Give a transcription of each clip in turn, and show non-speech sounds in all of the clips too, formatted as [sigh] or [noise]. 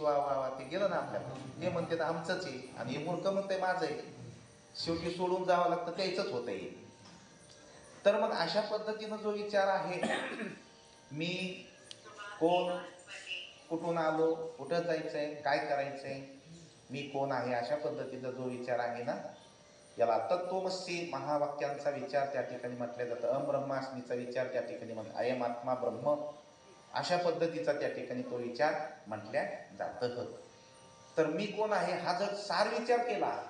वा वा वा ते गेलं ना आपल्याला. ते म्हणते आमचंच आहे. आणि हे मूर्ख म्हणते माझं आहे. शेवटी सोडून जावं लागतं त्याचंच होतं आहे तर मग अशा पद्धतीनं जो विचार आहे [clears throat] मी कोण कुठून आलो कुठं जायचंय काय करायचंय मी कोण आहे अशा पद्धतीचा जो विचार आहे ना याला तत्वमसी महावाक्यांचा विचार त्या ठिकाणी म्हटलं जातं. अब्रह्मास्मीचा विचार त्या ठिकाणी म्हटलं अयम आत्मा ब्रह्म अशा पद्धतीचा त्या ठिकाणी तो विचार म्हटल्या जातं तर मी कोण आहे? हा जर सार विचार केला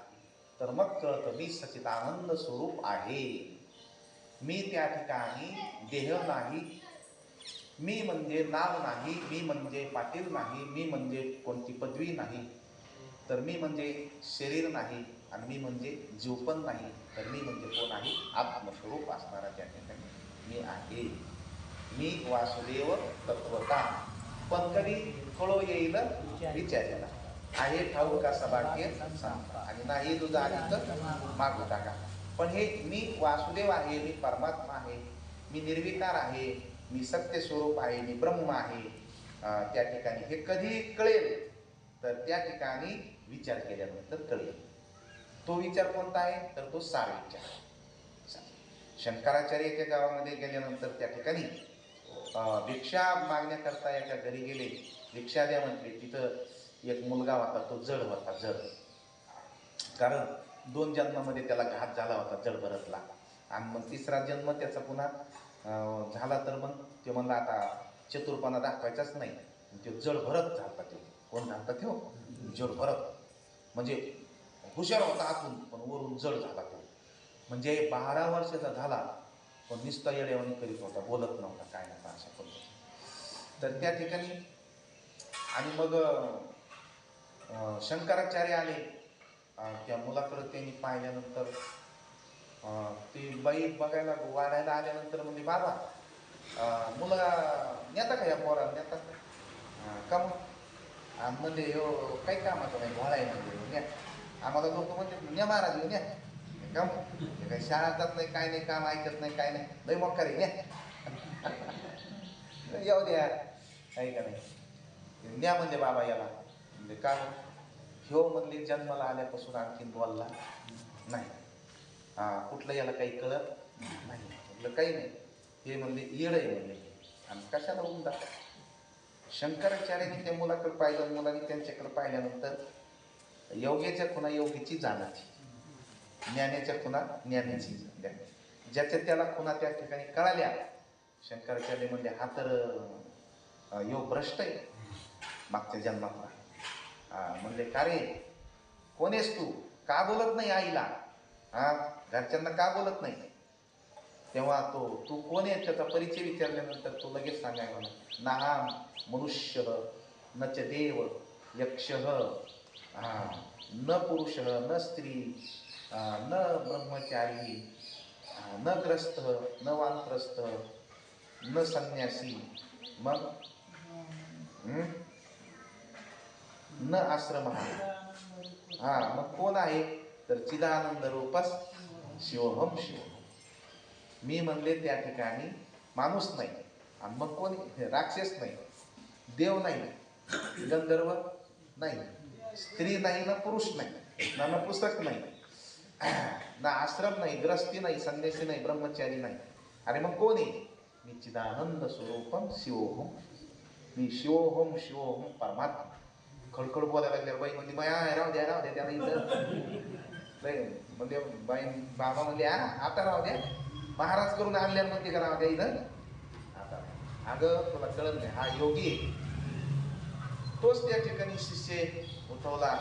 तर मग कळतं मी सचिदानंद स्वरूप आहे. मी त्या ठिकाणी देह नाही. मी म्हणजे नाव नाही. मी म्हणजे पाटील नाही. मी म्हणजे कोणती पदवी नाही. तर मी म्हणजे शरीर नाही आणि मी म्हणजे जीव पण नाही. तर मी म्हणजे कोण आहे? आत्मस्वरूप असणारा त्या ठिकाणी मी आहे. मी वासुदेव तत्वता पण कधी फळो येईल? विचारायला. आहे ठाऊक का सभाग्य सांगता. आणि नाही तुझा आधी तर मागू टाका. पण हे मी वासुदेव आहे मी परमात्मा आहे मी निर्विकार आहे मी सत्य स्वरूप आहे मी ब्रह्म आहे. त्या ठिकाणी. हे कधी कळेल? तर त्या ठिकाणी विचार केल्यानंतर कळेल. तो विचार कोणता आहे? तर तो सार विचार शंकराचार्य एका गावामध्ये गेल्यानंतर त्या ठिकाणी भिक्षा मागण्याकरता एका घरी गेले. भिक्षा द्या म्हटले. तिथं एक मुलगा होता तो जड होता जड. कारण दोन जन्मामध्ये त्याला घात झाला होता जड भरतला. आणि मग तिसरा जन्म त्याचा पुन्हा झाला तर मग ते म्हणला आता चतुरपणा दाखवायचाच नाही. तो जड भरत झालता तो. कोण झालता तो? जड भरत. म्हणजे हुशार होता आतून पण वरून जड झाला तो. म्हणजे बारा वर्षाचा झाला पण निस्ता येड्यावानी करीत होता बोलत नव्हता काय तर त्या ठिकाणी आणि मग शंकराचार्य आले. त्या मुलाकडं त्यांनी पाहिल्यानंतर ती बाई बघायला वाढायला आल्यानंतर म्हणजे बाबा मुलगा नेता का या पोरा नेता का? मग? म्हणजे हो काही कामाचं नाही घोळाय म्हणजे आम्हाला लोक म्हणजे न्या महाराज न्या. का मग? काही शाळा जात नाही काय नाही काम ऐकत नाही काय नाही. लय मग करे [laughs] तर येऊ द्या. काही का नाही. न्या म्हणजे बाबा याला. म्हणजे का मग? ह्यो म्हणले जन्माला आल्यापासून आणखीन बोलला. नाही. हा कुठलं याला काही कळत नाही. म्हटलं काही नाही. हे म्हणले येड आहे. म्हणले. आणि कशाला होऊन जात शंकराचार्याने त्या मुलाकडे पाहिलं मुलाने त्यांच्याकडे पाहिल्यानंतर योग्याच्या खुणा योगीची जाणाची ज्ञानाच्या खुणा ज्ञानाची ज्याच्या त्याला खुणा त्या ठिकाणी कळाल्या शंकराचार्य म्हणजे हा तर यो भ्रष्ट आहे. मागच्या जन्मातला. हा म्हणले का रे? कोण आहेस तू? का बोलत नाही आईला? हा? घरच्यांना का बोलत नाही? तेव्हा तो तू कोण आहे त्याचा परिचय विचारल्यानंतर तो लगेच सांगायला ना नाहम मनुष्य न च देव यक्ष हा न पुरुष न स्त्री न ब्रह्मचारी न ग्रस्त न वानप्रस्थ न संन्यासी मग न आश्रम हा मग कोण आहे? तर चिदानंद रूपस शिवहम शिव मी म्हणले त्या ठिकाणी माणूस नाही. आणि मग कोणी? राक्षस नाही. देव नाही. गंधर्व नाही. स्त्री नाही ना पुरुष नाही. ना ना नाही. ना आश्रम नाही ग्रस्ती नाही संन्यासी नाही ब्रह्मचारी नाही. अरे मग कोण आहे? मी चिदानंद स्वरूपम शिवोहम मी शिवोहम शिवोहम परमात्मा. खडखड बोलायला लागल्या बाई म्हणजे बाई राव द्या राव द्या त्याला इथं. बाई म्हणजे बाई बाबा म्हणजे हा आता राव द्या. महाराज करून आणल्या म्हणते का राव द्या इथं. आता अगं तुला कळत नाही हा योगी आहे. तोच त्या ठिकाणी शिष्य उठवला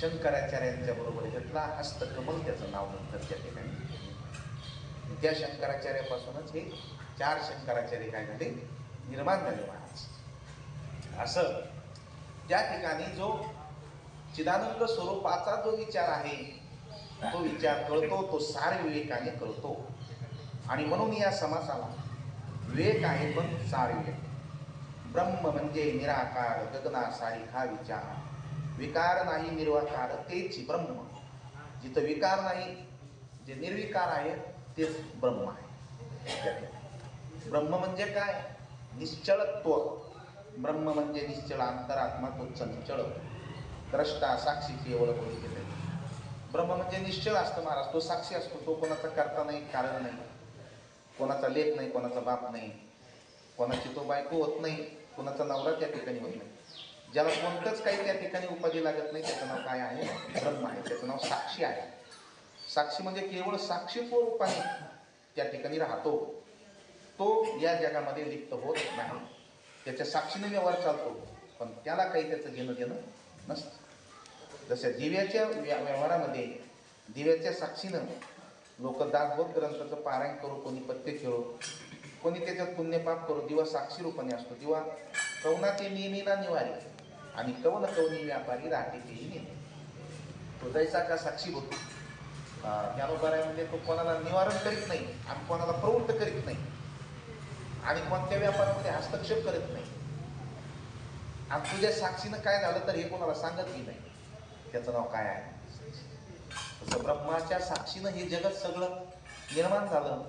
शंकराचार्यांच्या बरोबर घेतला हस्तकमल त्याचं नाव नंतर त्या ठिकाणी. त्या शंकराचार्यापासूनच हे चार शंकराचार्य काय झाले निर्माण झाले महाराज. असं. त्या ठिकाणी जो चिदानंद स्वरूपाचा जो विचार आहे तो विचार कळतो तो सार विवेकाने कळतो. आणि म्हणून या समासाला विवेक आहे पण सार विवेक. ब्रह्म म्हणजे निराकार गगनासारी हा विचार. विकार नाही निर्वाकार तेच ब्रह्म. जिथं विकार नाही जे निर्विकार आहे तेच ब्रह्म आहे. ब्रह्म म्हणजे काय? निश्चळत्व ब्रह्म म्हणजे निश्चळ अंतरात्मा तो चंचळ द्रष्टा साक्षी केवळ बोलू गेले ब्रह्म म्हणजे निश्चळ असतं महाराज. तो साक्षी असतो. तो कोणाचा करता नाही कारण नाही. कोणाचा लेख नाही कोणाचा बाप नाही. कोणाची तो बायको होत नाही कोणाचा नवरा त्या ठिकाणी होत नाही. ज्याला कोणतंच काही त्या ठिकाणी उपाधी लागत नाही त्याचं नाव काय आहे? ब्रह्म आहे. त्याचं नाव साक्षी आहे. साक्षी म्हणजे केवळ साक्षीत्व आहे त्या ठिकाणी राहतो. तो या जगामध्ये लिप्त होत नाही. त्याच्या साक्षीने व्यवहार चालतो पण त्याला काही त्याचं घेणं देणं नसतं. जसं दिव्याच्या व्या- व्यवहारामध्ये दिव्याच्या साक्षीनं लोक दासबोध ग्रंथाचं पारायण करू कोणी पत्ते खेळो कोणी त्याच्यात पुण्यपाप करू दिवा साक्षी रूपाने असतो. दिवा कवनाचे नेमीना निवारी आणि कवन कवनी व्यापारी राहते तेही नेते तो का साक्षी होतो. ज्ञानोबार म्हणजे तो कोणाला निवारण करीत नाही आणि कोणाला प्रवृत्त करीत नाही. आणि कोणत्या व्यापारामध्ये हस्तक्षेप करत नाही? आणि तुझ्या साक्षीनं काय झालं तर हे कोणाला सांगतही नाही? त्याचं नाव काय आहे? तसं ब्रह्माच्या साक्षीनं हे जगत सगळं निर्माण झालं.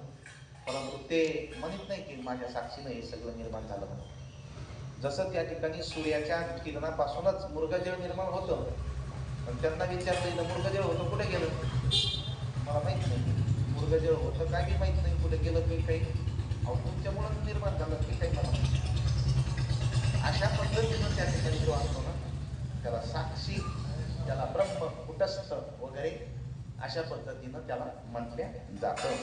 परंतु ते म्हणत नाही की माझ्या साक्षीनं हे सगळं निर्माण झालं म्हणून. जसं त्या ठिकाणी सूर्याच्या किरणापासूनच मृगजळ निर्माण होतं पण त्यांना विचारलं इथं होतं कुठे गेलं? मला माहीत नाही. मृगजळ होतं काय बी माहीत नाही कुठे गेलं काही काही. अहो तुमच्यामुळं निर्माण झालं की काही मला नाही. अशा पद्धतीनं त्या ठिकाणी जो असतो ना त्याला साक्षी त्याला ब्रह्म कुटस्थ वगैरे अशा पद्धतीनं त्याला म्हटल्या जातं.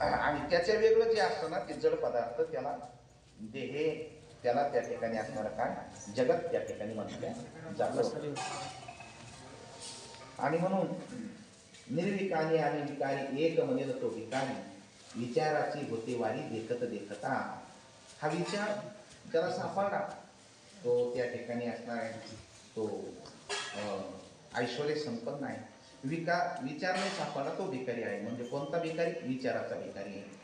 आणि त्याच्या वेगळं जे असतं ना ते जड पदार्थ त्याला देहे त्याला त्या ठिकाणी असणारं काय जगत त्या ठिकाणी म्हटल्या जातं. आणि म्हणून निर्विकारी आणि विकारी एक म्हणजे तो विकारी. विचाराची होते वारी देखत देखता. हा विचार त्याला सापडला. तो त्या ठिकाणी असणार आहे. तो ऐश्वर संपन्न आहे. विका विचार नाही सापडला तो भिकारी आहे. म्हणजे कोणता भिकारी? विचाराचा भिकारी आहे.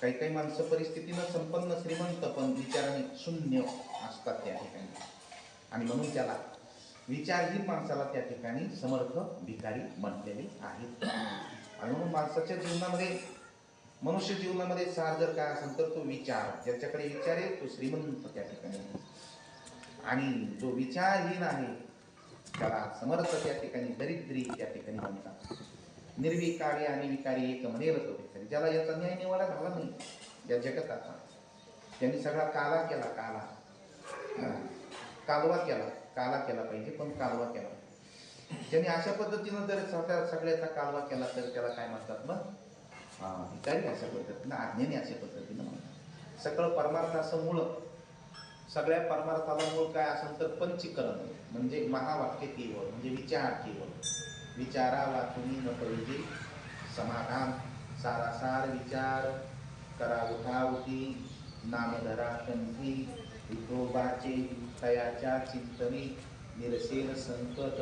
काही काही माणसं परिस्थितीनं संपन्न श्रीमंत पण विचाराने शून्य असतात त्या ठिकाणी. आणि म्हणून त्याला विचारहीन माणसाला त्या ठिकाणी समर्थ भिकारी म्हटलेले आहेत. आणि म्हणून माणसाच्या जीवनामध्ये मनुष्य जीवनामध्ये सार जर काय असेल तर तो विचार ज्याच्याकडे विचार आहे तो श्रीमंत त्या ठिकाणी आणि जो विचारहीन आहे त्याला समर्थ त्या ठिकाणी दरिद्री त्या ठिकाणी म्हणतात निर्विकारी आणि विकारी एक म्हणेल तो भिकारी ज्याला याचा न्याय निवाडा झाला नाही या जगताचा त्यांनी सगळा काला केला काला. कालवा केला काला केला पाहिजे पण कालवा केला. ज्यांनी अशा पद्धतीनं जर स्वतः सगळ्याचा कालवा केला तर त्याला काय म्हणतात मग? हा, अशा पद्धतीनं आज्ञेने अशा पद्धतीनं म्हणतात. सगळं परमार्थाचं मूळ सगळ्या परमार्थाला मूळ काय असेल तर पंचीकरण म्हणजे महावाक्य केवळ म्हणजे विचार केवळ. विचारा वाचून न पाहिजे समाधान सारासार विचार करा उठावती नामधरा कंठी विठोबाचे तयाच्या चिंतनी निरसेन संकट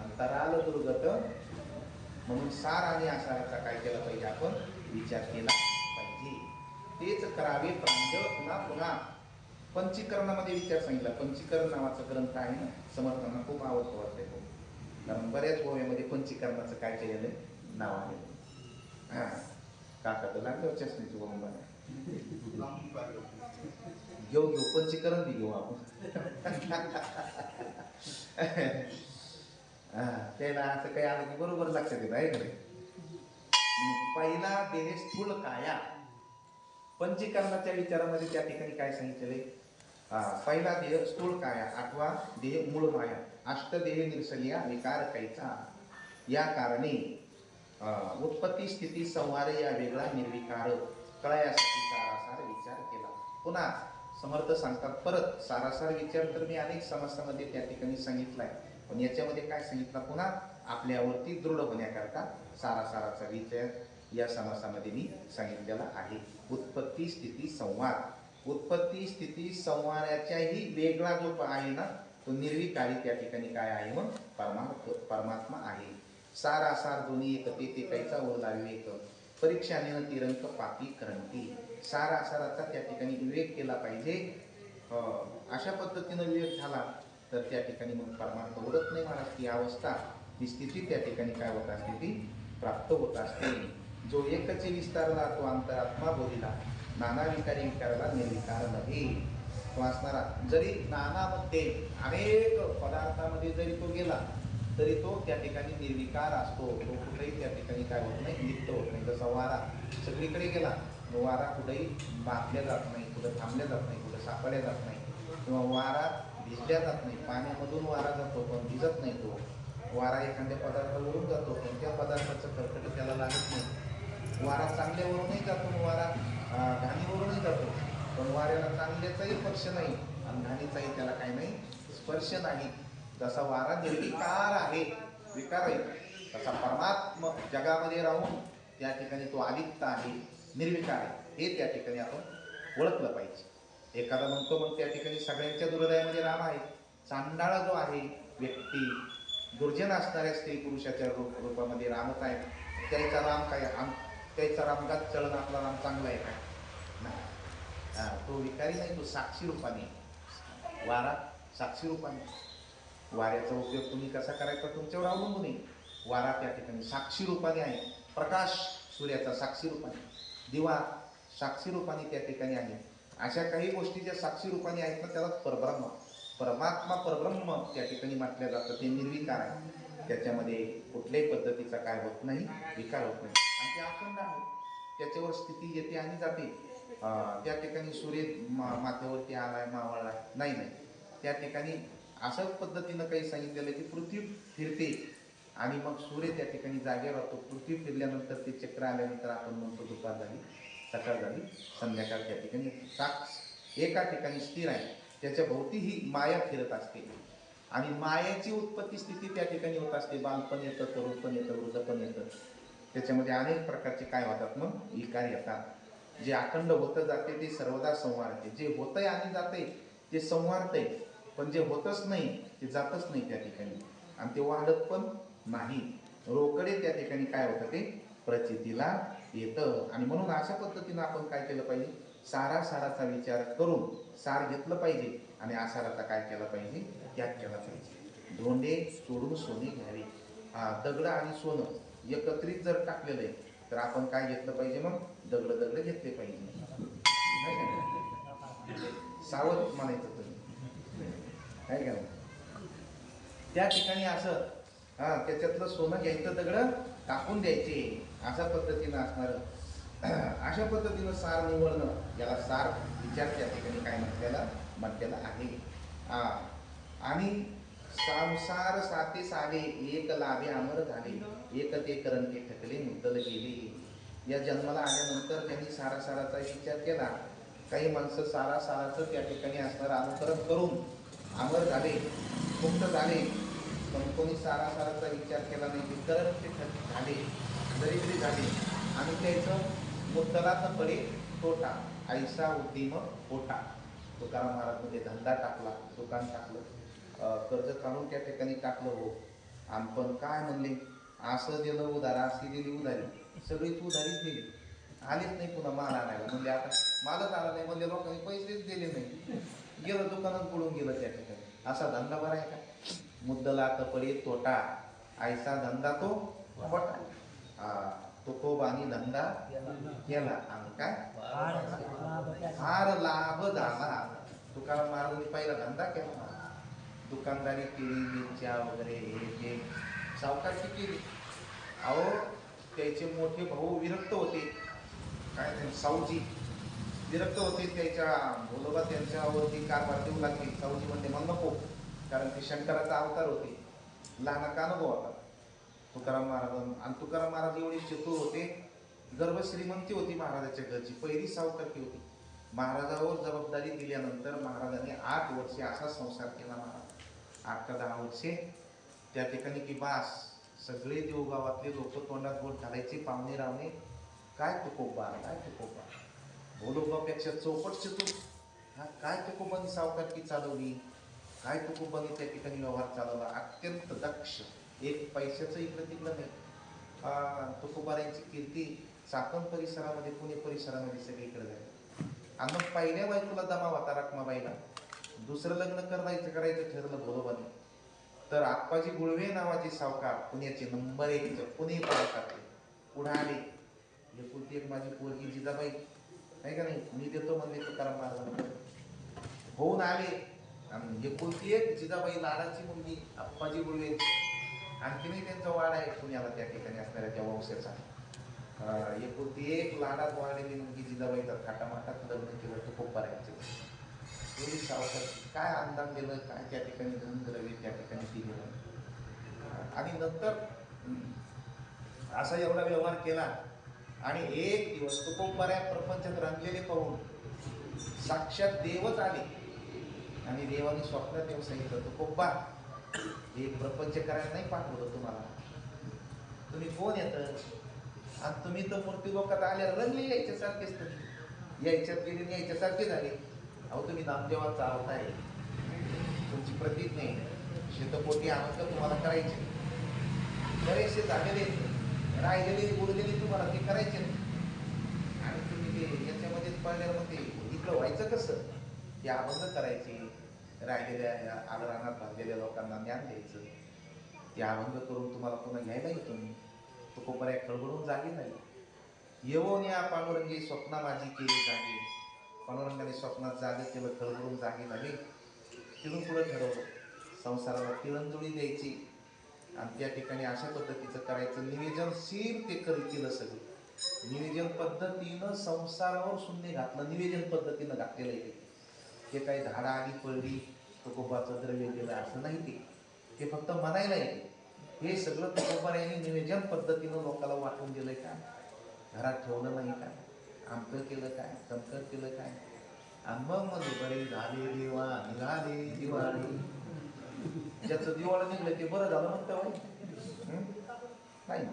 अंतराल दुर्गत. म्हणून सार आणि आसाराचा काय केला पाहिजे आपण? विचार केला पाहिजे. तेच करावे प्रांजळ पुन्हा पुन्हा. पंचीकरणामध्ये विचार सांगितला. पंचीकरण नावाचा ग्रंथ आहे ना समर्थांना खूप आवडतो वाटते तो कारण बऱ्याच गोव्यामध्ये पंचीकरणाचं काय केलेलं आहे? नाव आहे. हां. काका तर लागलं चष्मीची वरून घेऊ घेऊ. पंचीकरण बी घेऊ आपण. [laughs] त्याला असं काही आलं की बरोबर लक्षात येत आहे का पहिला देह स्थूल काया. पंचीकरणाच्या विचारामध्ये त्या ठिकाणी काय सांगितलेले पहिला देह स्थूल काया आठवा देह मूळ माया अष्टदेह निर्सलिया विकार कैचा. या कारणे उत्पत्ती स्थिती संवार या वेगळा निर्विकार कळायासाठी सारासार विचार केला. पुन्हा समर्थ सांगतात परत सारासार विचार तर मी अनेक समासामध्ये त्या ठिकाणी सांगितलाय. पण याच्यामध्ये काय सांगितलं? पुन्हा आपल्यावरती दृढ होण्याकरता सारासाराचा विचार या समासामध्ये मी सांगितलेला आहे. उत्पत्ती स्थिती संवाद. उत्पत्ती स्थिती संवादाच्याही वेगळा जो आहे ना तो निर्विकारी त्या ठिकाणी काय आहे मग? परमार्थ परमात्मा आहे. सारासार दोन्ही एक ते कैचा ओरला विवेक परीक्षाने तिरंक पापी करंती. सारासाराचा त्या ठिकाणी विवेक केला पाहिजे. अशा पद्धतीनं विवेक झाला तर त्या ठिकाणी मग परमार्थ उरत नाही महाराज ती अवस्था. ती स्थिती त्या ठिकाणी काय होत असते ती प्राप्त होत असते. जो एकच विस्तारला तो अंतरात्मा बोलिला नाना विकारी विकाराला निर्विकार नव्हे तो असणारा जरी नानामध्ये अनेक पदार्थामध्ये जरी तो गेला तरी तो त्या ठिकाणी निर्विकार असतो. तो कुठेही त्या ठिकाणी काय होत नाही लिप्त होत नाही. जसा वारा सगळीकडे गेला वारा कुठेही बांधल्या जात नाही कुठं थांबल्या जात नाही कुठं सापडल्या जात नाही. किंवा वारा भिजल्या जात नाही. पाण्यामधून वारा जातो पण भिजत नाही तो. वारा एखाद्या पदार्थावरून जातो पण त्या पदार्थाचं कर्कट त्याला लागत नाही. वारा चांगल्यावरूनही जातो वारा घाणीवरूनही जातो. पण वाऱ्याला चांगल्याचाही स्पर्श नाही आणि घाणीचाही त्याला काही नाही स्पर्श नाही. जसा वारा निर्विकार आहे विकार आहे तसा परमात्म जगामध्ये राहून त्या ठिकाणी तो आदित्य आहे निर्विकार आहे हे त्या ठिकाणी आपण ओळखलं पाहिजे. एखादा म्हणतो मग त्या ठिकाणी सगळ्यांच्या दुर्दयामध्ये राम आहे. चांडाळा जो आहे व्यक्ती दुर्जन असणाऱ्या स्त्री पुरुषाच्या रूप रूपामध्ये रामच आहे त्याचा राम काय? आम त्याचा रामगात चळण आपला राम चांगला आहे काय? नाही. तो विकारी नाही तो साक्षी रूपाने. वारा साक्षी रूपाने. वाऱ्याचा उपयोग तुम्ही कसा करायचा? तुमच्यावर अवलंबून आहे. वारा त्या ठिकाणी साक्षी रूपाने आहे. प्रकाश सूर्याचा साक्षी रूपाने. दिवा साक्षी रूपाने त्या ठिकाणी आहे. अशा काही गोष्टी ज्या साक्षी रूपाने आहेत ना त्याला परब्रह्म. परमात्मा परब्रह्म त्या ठिकाणी म्हटलं जातं ते निर्विकार आहे. त्याच्यामध्ये कुठल्याही पद्धतीचा काय होत नाही विकार होत नाही. आणि ते अखंड आहे. त्याच्यावर स्थिती येते आणि जाते. त्या ठिकाणी सूर्य मा- माथ्यावरती आलाय मावळला नाही नाही. त्या ठिकाणी असं पद्धतीनं काही सांगितलेलं की पृथ्वी फिरते आणि मग सूर्य त्या ठिकाणी जागेवर राहतो. पृथ्वी फिरल्यानंतर ते चक्र आल्यानंतर आपण म्हणतो दुपार झाली सकाळ झाली संध्याकाळ त्या ठिकाणी साक्ष एका ठिकाणी स्थिर आहे. त्याच्या भोवती ही माया फिरत असते. आणि मायाची उत्पत्ती स्थिती त्या ठिकाणी होत असते. बालपण येतं तरुणपण येतं वृद्धपण येतं. त्याच्यामध्ये अनेक प्रकारचे काय होतात मग? विकार येतात. जे अखंड होतं जाते ते सर्वदा संवारते. जे होतंय आणि जाते ते संवारतंय. पण जे होतच नाही ते जातच नाही त्या ठिकाणी. आणि ते वाढत पण नाही. रोकडे त्या ठिकाणी काय होतं ते? प्रचितीला येतं. आणि म्हणून अशा पद्धतीनं आपण काय केलं पाहिजे? सारा साराचा विचार करून सार घेतलं पाहिजे आणि आसाराचा काय केला पाहिजे? त्याग केला पाहिजे. धोंडे सोडून सोने घ्यावे. दगड आणि सोनं एकत्रित जर टाकलेलं आहे तर आपण काय घेतलं पाहिजे मग? दगड दगड घेतले पाहिजे. सावध म्हणायचं तुम्ही काय का त्या ठिकाणी असं हा त्याच्यातलं सोनं घ्यायचं दगड टाकून द्यायचे. अशा पद्धतीनं असणार. अशा पद्धतीनं सार निवडणं याला सार विचार त्या ठिकाणी काय म्हटलेला म्हटलेला आहे. हा. आणि संसार साते साले एक लाभे अमर झाले एक ते करंटे ठकले मुद्दल गेले. या जन्माला आल्यानंतर त्यांनी सारा साराचा विचार केला. काही माणसं सारा साराचं त्या ठिकाणी असणारं अनुकरण करून अमर झाले मुक्त झाले पण कोणी सारा साराचा विचार केला नाही ते करण ठक झाले दरिद्री झाले आणि त्याचं मुद्दलात पडे तोटा. ऐसा उद्दीम पोटा तुकाराम महाराजमध्ये धंदा टाकला दुकान टाकलं. कर्ज काढून त्या ठिकाणी टाकलं हो. आपण पण काय म्हणले? असं दिलं उधारा अशी दिली उधारी. सगळीच उधारीच दिली. आलीच नाही पुन्हा माल आणायला. म्हणजे आता मालच आला नाही. म्हणजे लोकांनी पैसेच दिले नाही. गेलं दुकानात बुडून गेलं त्या ठिकाणी. असा धंदा बरा आहे का? मुद्दला पडे तोटा. ऐसा धंदा तो मोठा हा, तुकोबानी धंदा केला. आणि काय? फार लाभ झाला तुकाराम महाराजांनी पहिला धंदा केला. दुकानदारी केली मिरच्या वगैरे हे ते सावकारची केली. अहो त्याचे मोठे भाऊ विरक्त होते. काय ते साऊजी विरक्त होते. त्याच्या भोलोबा त्यांच्यावरती कारभार देऊ लागली. साऊजी म्हणते मग नको. कारण ते शंकराचा अवतार होते. लहान कानुभव होता. तुकाराम महाराज आणि तुकाराम महाराज एवढे चतुर होते. गर्भ श्रीमंती होती महाराजाच्या घरची पहिली सावकारकी होती. महाराजावर जबाबदारी दिल्यानंतर महाराजांनी आठ वर्षे असा संसार केला महाराज. आठ का दहा वर्षे. त्या ठिकाणी की बास सगळे देवगावातले लोक तोंडात बोट घालायचे पाहुणे रावणे काय तुकोबा काय तुकोबा भोलोबापेक्षा चौपट चतुर. हा काय तुकोबानी सावकारकी चालवली? काय तुकोबानी त्या ठिकाणी व्यवहार चालवला? अत्यंत दक्ष. एक पैशाचं इकडं तिकडं नाही. आ, तुकोबाऱ्यांची कीर्ती चाकण परिसरामध्ये पुणे परिसरामध्ये सगळीकडे झाली आणि मग पहिल्या बायकोला दमा होता रखमाबाईला. दुसरं लग्न करायचं करायचं ठरलं भोलोबाने. तर आप्पाजी गुळवे नावाचे सावकार पुण्याचे नंबर एक पुणे प्रांतातले पुढे आले. एकुलती एक माझी पोरगी जिजाबाई. नाही का नाही? मी देतो म्हणले तुकाराम महाराजांना होऊन आले. आणि एकुलती एक जिजाबाई लाडाची मुलगी अप्पाजी गुरुवे आणखीनही त्यांचा वाडा आहे पुण्याला त्या ठिकाणी असणाऱ्या त्या वंशाचा. अं, एक लाडात वाढलेली मुलगी जिजाबाईचा थाटामाटात लग्न केलं तो खूप राहायचे एवढी सावकार काय अंदाज दिलं काय त्या ठिकाणी धनद्रव्य त्या ठिकाणी दिलेलं आणि नंतर असा एवढा व्यवहार केला आणि एक दिवस तो खूप प्रपंचात रंगलेले पाहून साक्षात देवच आले. आणि देवाने स्वप्नात देव सांगितलं तो कोप्पा हे प्रपंच करायला नाही पाठवलं तुम्हाला. तुम्ही कोण येत? आणि तुम्ही तर मूर्ती लोकात आल्या रंगले यायच्यासारखेच तुम्ही यायच्यात गेले यायच्यासारखे झाले. अहो तुम्ही नामदेवाचा आवताय. आहे तुमची प्रतिज्ञा नाही. शेतपोटी आनंद तुम्हाला करायचे. बरेचसे झालेले राहिलेले उरलेले तुम्हाला ते करायचे नाही. आणि तुम्ही ते याच्यामध्ये पडल्यामध्ये इकडं व्हायचं कसं? ते अभंग करायचे. राहिलेल्या या आग्रहात भाजलेल्या लोकांना ज्ञान द्यायचं. ते अभंग करून तुम्हाला पुन्हा घ्यायला येतो मी तो कोपऱ्या खळबळून जागी नाही. येऊन या पांडुरंगी स्वप्ना माझी केली जागी. पांडुरंगाने स्वप्नात जागे केलं खळबळून जागी झाली. तिथून पुढे ठरवलं. संसाराला तिळंजुळी द्यायची. आणि त्या ठिकाणी अशा पद्धतीचं करायचं. निवेदनशील ते करी केलं सगळं. निवेदन पद्धतीनं संसारावर शून्य घातलं. निवेदन पद्धतीनं घातलेलं आहे ते. काही झाडा आणि पडली तुकोबाचं द्रव्य केलं असं नाही ते. ते फक्त म्हणायला येते. हे सगळं तुकोबार यांनी नियोजन पद्धतीनं लोकांना वाटून दिलंय का? घरात ठेवलं नाही का? आमकं केलं काय? तमकं केलं काय? आंबा मग मध्ये बरे झाले देवा निघाले दिवाळी. ज्याचं दिवाळं निघलं ते बरं झालं म्हणतं होय. नाही.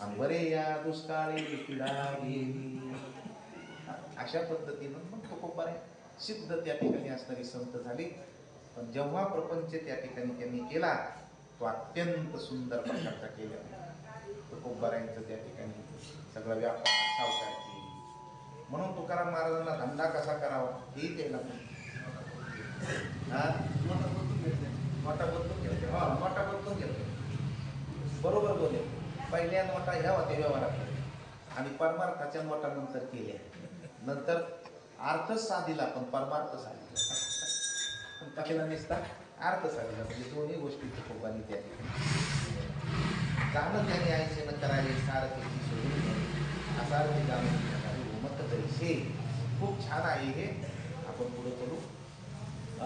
अंबरे या दुष्काळी पिढा गेली अशा पद्धतीनं मग आहे. सिद्ध त्या ठिकाणी असणारी संत झाली. पण जेव्हा प्रपंच त्या ठिकाणी त्यांनी केला तो अत्यंत सुंदर प्रकारचा केला. तुकोबारायांचं त्या ठिकाणी सगळा व्यापार सावकारची. म्हणून तुकाराम महाराजांना धंदा कसा करावा हे त्याला हा? नोटा बदलून घेतले. हा नोटा बदलून घेतले. बरोबर बोलले. पहिल्या नोटा ह्या होत्या व्यवहारात आणि परमार्थाच्या नोटा नंतर केल्या. नंतर अर्थच साधिला पण परमार्थ साधिला पण पहिला निसता अर्थ साधिला म्हणजे दोन्ही गोष्टी तुकोबानी त्या ठिकाणी जाणं त्याने न करावे सारथीची सोडून घ्यावी. असा अर्थ जाणून घेणारी उमत जैसे खूप छान आहे हे आपण पुढे करू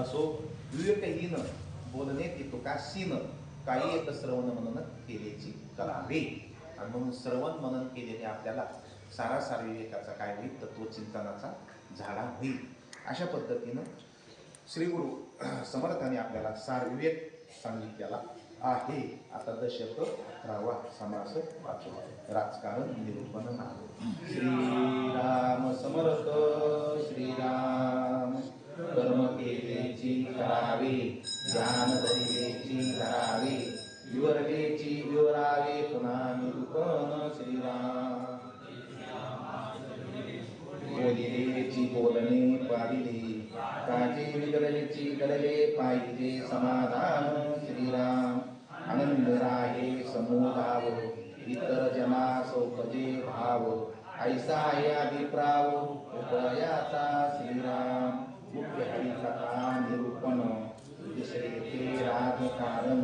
असो विवेकहीन बोलणे ती तुका सीन काही एक श्रवण मनन केल्याची करावे आणि म्हणून श्रवण मनन केलेले आपल्याला सारासार विवेकाचा काय होईल? तत्वचिंतनाचा झाडा होईल अशा पद्धतीनं श्री गुरु समर्थाने आपल्याला सार विवेक सांगितलेला आहे. आता दशक अकरावा समास वाचवा. राजकारण निरूपण नाव श्रीराम समर्थ श्रीराम कर्म केलेची करावे ज्ञान धरिलेची धरावे विवरलेची विवरावे पुन्हा निरूपण श्रीराम बोलिलेची बोलणे पाडिले काजे विगडलेची गडले पाहिजे समाधान श्रीराम. आनंद राहे समुदाव इतर जना सोपजे भाव. ऐसा या अभिप्राव उपयाचा श्रीराम. मुख्य हरिकथा निरूपण दुसरे ते राजकारण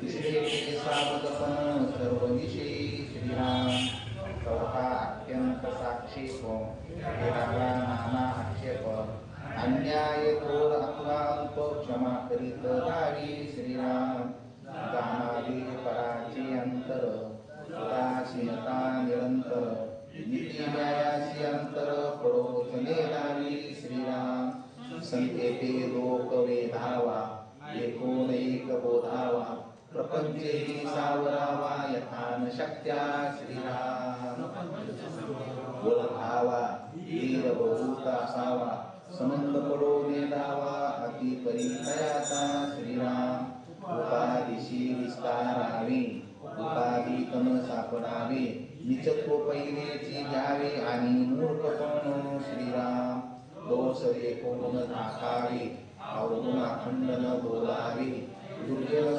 तिसरे ते सावधपण सर्व विषयी श्रीराम. चौथा अत्यंत साक्षेप तेरावा नाना आक्षेप अन्याय थोर अथवा अल्प क्षमा करीत राहावी श्रीराम जाणावी पराची अंतर उदासीनता निरंतर नीती न्यायासी अंतर पडोचने लावी श्रीराम संकेते लोक वेधावा एकोण एक बोधावा प्रपंचे सावरावा यथान शक्त्या श्रीराम। ओळखावा वीर बहुत असावा संबंध पडो नेदावा अति परिचयाचा श्रीराम। उपादिशी विस्तारावे उपाधी तन सापडावे निचत्व पहिलेची घ्यावे आणि मूर्खपण श्रीराम। दोष कोण दाखावे अवगुण न बोलावे। दुर्जन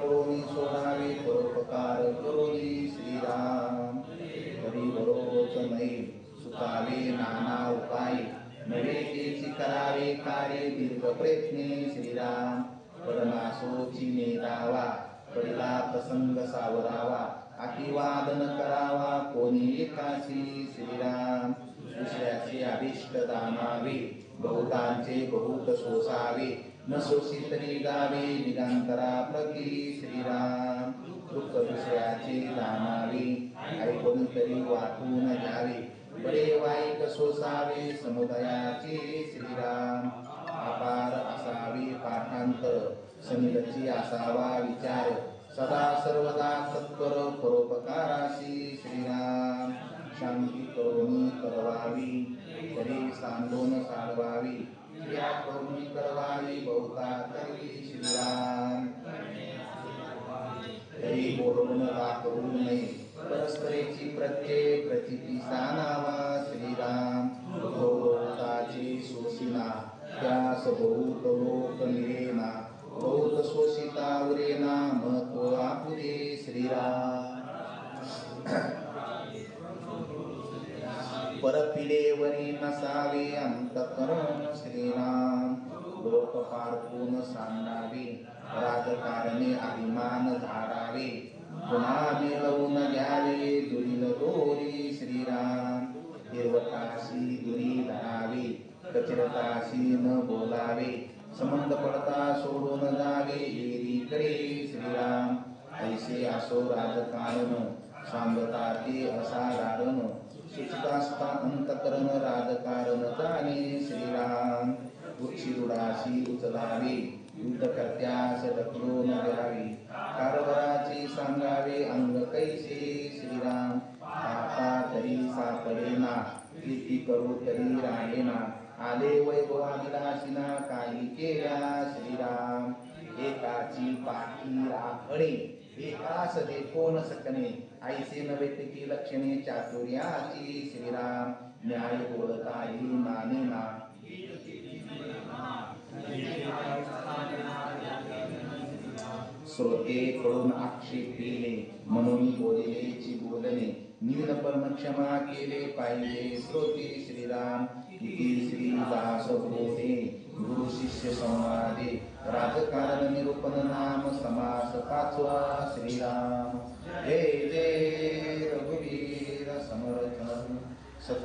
करोनी सोडावे परोपकार करोनी श्रीराम। तरी बरोच नाही सुकावे नाना उपाय। नवे तेची करावे कार्य दीर्घ प्रयत्ने श्रीराम। पडनासोची नेरावा पडला प्रसंग सावरावा अतिवादन करावा कोणी एकाशी श्रीराम। दुसऱ्याचे अभिष्ट दानावे बहुतांचे बहुत सोसावे न सोसी तरी गावे निगांतरा प्रती श्रीराम. दुःख दुसऱ्याचे दानावे ऐकून तरी वाटून घ्यावे. बरे वाईट सोसावे समुदायाचे श्रीराम. अपार असावे पाठांतर समिलची असावा विचार. सदा सर्वदा सत्वर परोपकाराशी श्रीराम. शांती करून करवावी तरी सांडून साडवावी. क्रिया करून करवावी बहुता तरी श्रीराम तरी बोलून करू नये परस्परेची प्रत्येक प्रचिती सानावा श्रीराम। बहुताची शोषिना त्यास बहुत लोक निरेना बहुत शोषिता उरेना महत्त्व आपुरे श्रीराम। परपिडेवरी नसावे अंतकरण श्रीराम. लोक पूर्ण सांडावे राजकारणे अभिमान धारावे. पुन्हा मिळवून घ्यावे दुरील दोरी श्रीराम. हिरवताशी दुरी धरावे कचरताशी न बोलावे. संबंध पडता सोडून जावे एरीकडे श्रीराम. ऐसे असो राजकारण सांगता ते असाधारण. सुचितास्ता अंतकरण राजकारण जाणे श्रीराम वृक्षिरुडाशी उचलावी. युद्धकर्त्यास कर्त्यास न द्यावी कारभाराची सांगावे अंग कैसे श्रीराम. आता तरी सापडेना. किती करू तरी राहेना आले वैभवाविलासिना काही केल्या श्रीराम. एकाची पाठी राखणे. एकास दे कोण सकणे ऐसे नव्हे की लक्षणे चातुर्याची श्रीराम न्याय बोलताही नाने ना श्रोते कडून आक्षेप केले न्यून क्षमा केले पाहिजे श्रोते श्रीराम, इति श्री दास गुरु शिष्य संवादे। राजकारण निरूपण नाम समास पाचवा श्रीराम। जय जय रघुवीर समर्थ।